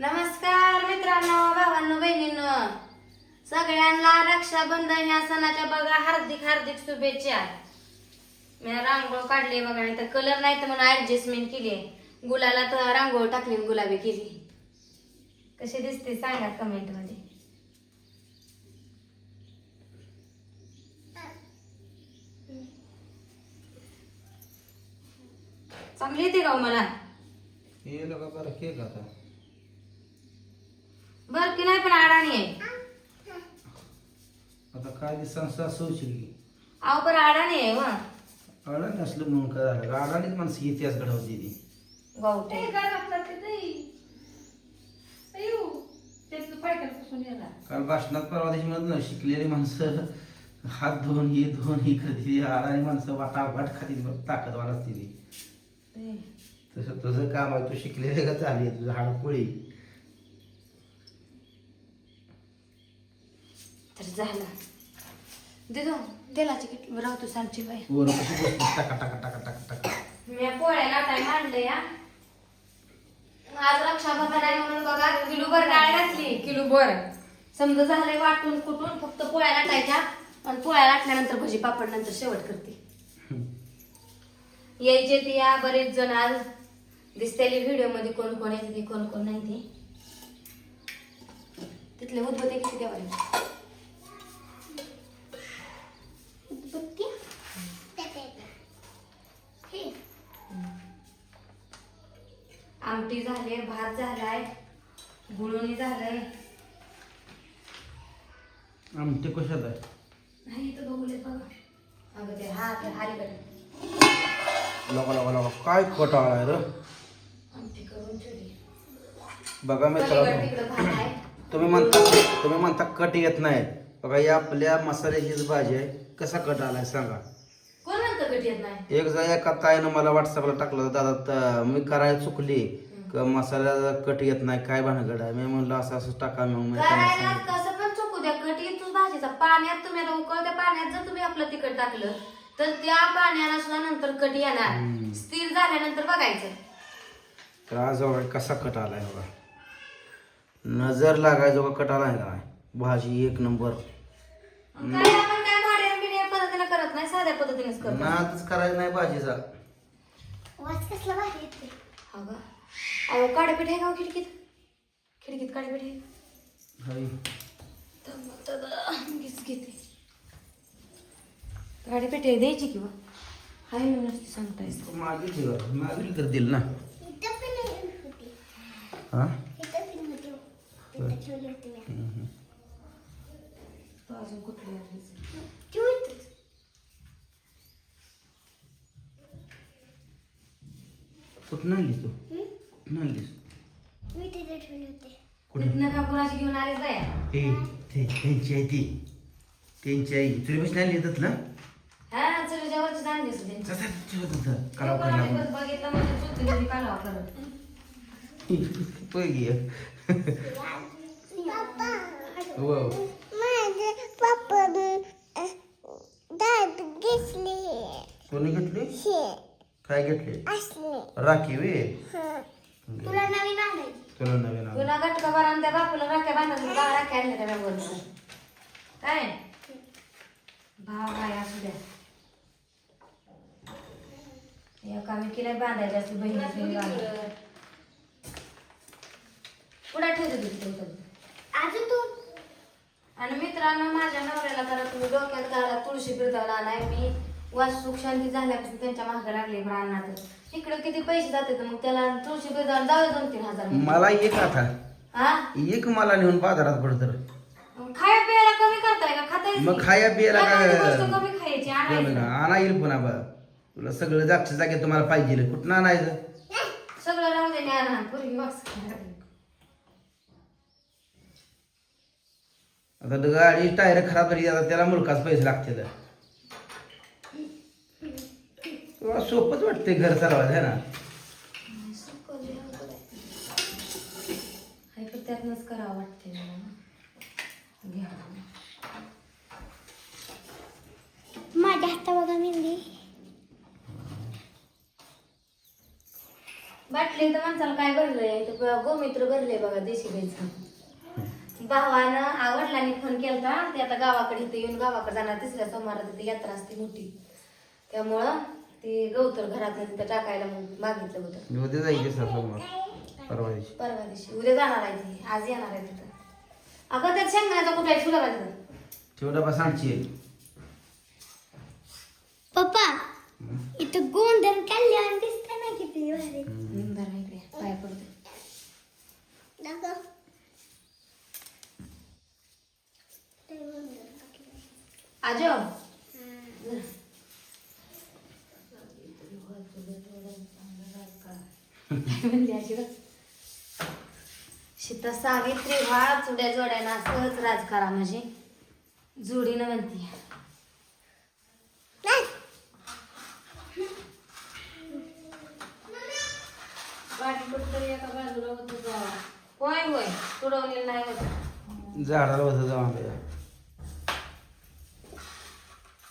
नमस्कार मित्रांनो भावांनो बहिणींनो. सगळ्यांना रक्षाबंधन या सणाच्या बघा हार्दिक हार्दिक शुभेच्छा. मी रांगोळ काढली बघा नाही तर कलर नाही तर म्हणून ऍडजस्टमेंट केली गुलाला तर रांगोळ टाकली गुलाबी केली कशी दिसते सांगा कमेंटमध्ये. चांगली येते का हो मला? हे लोक बरं केलं आता. बर की नाही पण अडाणी आहे. आता काय दिवसांनी सासू शिकली अहो बरं अडाणी आहे व. अडाणी असलं म्हणून काय झालं? अडाणीच माणसं इतिहास घडवते ती. गावठे काल भाषणात परवा दिवशी म्हणत ना शिकलेली माणसं हात धुवून ही धुवून ही करते अडाणी माणसं वाटा वाट खाती ताकदवान असते ती. तसं तुझं काम आहे तू शिकलेले का चालली तुझं हाडपोळी तर झालं. देतो तेलाची किटली राहतो सांगची बाई. वर कशी बसली? टाका टाका टाका टाका टाका. मी पोळ्या लाटाय मांडले या आज रक्षाबंधन आहे म्हणून बघा किलो भर डाळ घातली. किलो भर. समजा झालंय वाटून कुटून फक्त पोळ्या लाटायच्या. आणि पोळ्या लाटल्यानंतर भजी पापड नंतर शेवट करते. यायचे ते या बरेच जण आज. दिसतेली व्हिडिओमध्ये कोण कोण येते ते कोण कोण नाही ते. तिथले उद्बत्ते किती आमटी झाले भात झालाय गुळवणी झालंय. आमटे कशात आहे? नाही इथं बघूले बघा. अगं ते हा ते हारीकडे लोका लोका लोका काय कट आलाय र? आमटी करून ठेवली. बघा आहे. तुम्ही म्हणता तुम्ही म्हणता कट येत नाही बघा या आपल्या मसाल्याचीच भाजी आहे. कसा कट आलाय सांगा. कोण म्हणतं कट येत नाही. एक जा एका ताईनं मला व्हॉट्सअपला टाकलं होतं, दादा त- मी करायला चुकली. क मसाल्याला कट येत नाही काय भानगड आहे? मी म्हणलं असं असं टाका मग. मी त्यांना करायला सांगितलं. कसं पण चुकू द्या. कट येतोच भाजीचा. पाण्यात तुम्ही आता उकळत्या पाण्यात जर तुम्ही आपलं तिखट टाकलं तर त्या पाण्याला सुद्धा नंतर कट येणार. स्थिर झाल्यानंतर बघायचं. तर आज बघा कसा कट आलाय बघा. नजर लागायचा बघा कट आलाय का भाजी एक नंबर. काय आपण नाही साध्या पद्धतीनेच करतो. नादच करायचा नाही भाजीचा. हा का अहो काडेपीठ आहे का हो खिडकीत? खिडकीत काडेपीठ आहे? हाय. थांबा, थांबा. मीच घेते. काडेपीठ आहे द्यायची किंवा हाय मी नसते सांगतायस मागील ठेवा मागील तर दिल ना. हा? अजून कुठली? कुठं आणली तू कुठं आणलीस कुठं? तिथनं का कुणाची घेऊन आलीस बाया? ए ते त्यांची आहे ती. त्यांची आई. बसली आणली येतात ना? हा चुलीच्या वरची आणलीस त्यांची. ठेवत होतं बघितलं म्हणजे चुलती घरी कालवा करत पैकी आहे. हो कोणी घेतली? काय घेतली? राखी वे. तुला नवीन आणायची. तुला नवीन गटका बरा आणि त्या बापूला राख्या बांधून दहा राख्या आणल्या त्या वरून काय? भाव काय असू द्या. एका मी केल्या बांधायच्या असते बहिणी पुढे ठेवते ठेवतो अजून तू. आणि मित्रांनो माझ्या नवऱ्याला जरा तुम्ही डोक्यात घाला तुळशी बिरदावला आलाय मी. वास सुख शांती झाल्यापासून त्यांच्या मागे लागले ब्राह्मणात इकडे किती पैसे जाते तर मग त्याला तुळशी बिरदावला जाऊ दोन तीन हजार मला एक आता. हा? एक मला नेऊन बाजारात पडत. खाया पियाला कमी करताय का? खाता मग खाया पियाला एखादी काय- गोष्ट कमी खायची आणायची. आणा येईल पुन्हा बा तुला सगळं जागच्या जागे तुम्हाला पाहिजे. कुठं आणायचं? सगळं राहू दे पूर्वी वास. आता गाडी टायर खराब झाली आता त्याला मुलकाच पैसे लागतील तुला सोपंच वाटते घर चालवायचं है ना? त्यातनंच करावं वाटते मला. घ्या. माझ्या हाता बघा मेहंदी. बाटली तर माणसाला काय भरलंय? तर गोमित्र भरले बघा देशी गाईचं भावानं आवडलाने फोन केलता ते आता गावाकडे इथे येऊन गावाकडे जाणार तिसऱ्या सोमवारात तिथे यात्रा असते मोठी. त्यामुळं ते गवतर घरात तिथं टाकायला मग मागितलं होतं. मी उद्या सोमवार परवा दिवशी. परवा दिवशी. उद्या जाणार आहे ती. आज येणार आहे तिथं. अगं त्यात शेंगदाण्याचा कुठे आहे? तुला तिथं? डबा सांगची पप्पा इथं गोंधळ कल्याण दिसतं ना किती भारी. बरं इकडे पाया पडते दाखव. आजो. सीता सावित्री व्हा चुड्या जोड्याला सहज राजकारा म्हणजे जोडीनं म्हणते. होय होय. तुडवलेलं नाही होत. झाडाला होतं जाऊ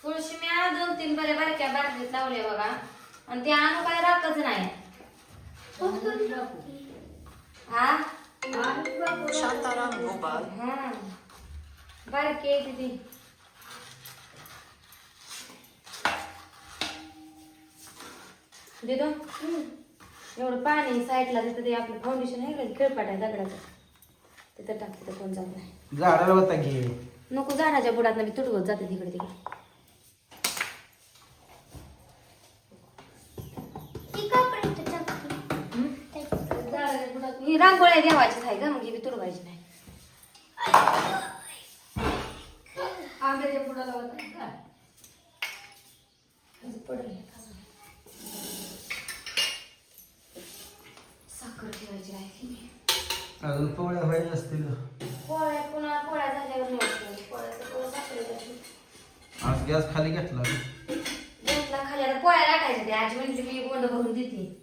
तुळशी मी दोन तीन बरे बारक्या बारकीत लावले बघा. आणि ते आणू काय राखच नाही. हा हा ती देतो एवढं पाणी साईडला तिथं ते आपलं फाउंडेशन आहे का खेळपाट आहे दगडाचं तिथं टाक तिथं कोण जात नाही झाडाला होता घे. नको झाडाच्या बुडात मी तुटवत जाते तिकडे तिकडे. ही रांगोळ्या देवाचीच आहे का मग ही तुडवायची नाही. आंब्याच्या का? असं पडलं. साखर ठेवायची आहे की नाही? अजून पोळ्या व्हायच्या असतील. पोळ्या पुन्हा पोळ्या झाल्यावर नाही पोळ्याचं पोळं साखरेचं. आज गॅस खाली घेतला. गॅसला खाली आता पोळ्या लाटायच्या आजी म्हणते मी गोंड भरून देते.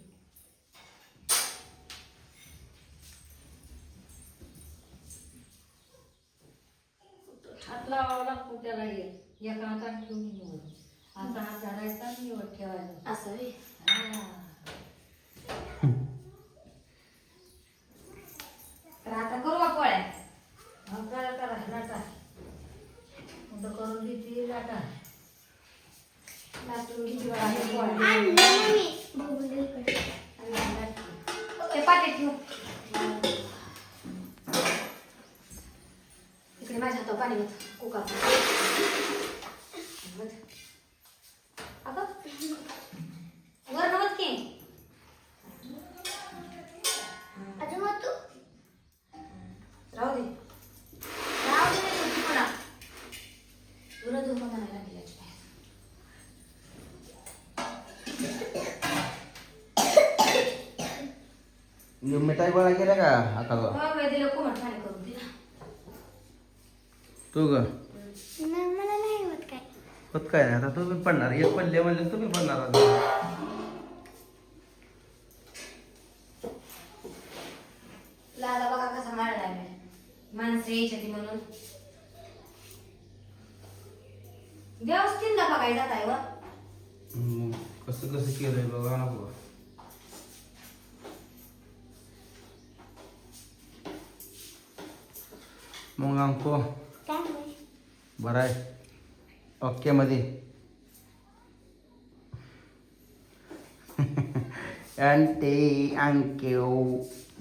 लावावा लागतो त्याला हे. एका हातात ठेवून निवड असा हात धरायचा आणि निवड ठेवायचा असं व्हय. हा. तर आता करू का पोळ्या मग करा करा लाटा मुलं करून देते लाटा लाटून घेते बघा हे पोळ्या. आणलं ना मी. बघू इकडे. ते पाठी ठेव होत कुकाचं. अगं. वर नव्हत की. अजून तू. राहू दे. राहू दे नाही सुट्टी पडा तुला धुवून म्हणायला लागली याची बाहेर. मिठाई गोळा केल्या का? आता मग मी दिलं कोमट पाणी करून दिला. तू ग. नाही मला नाही होत काय. होत काय नाही. आता तू पण पडणार. एक पडले म्हणले तुम्ही पडणार आता. लाला बघा कसा मारला माणसं यायच्या ती म्हणून. व्यवस्थित ना बघायला जात आहे व. हम्म, कसं कसं केलंय बघा ना बघा मग अंको बरं आहे. ओके मध्ये अँटी अँक्यू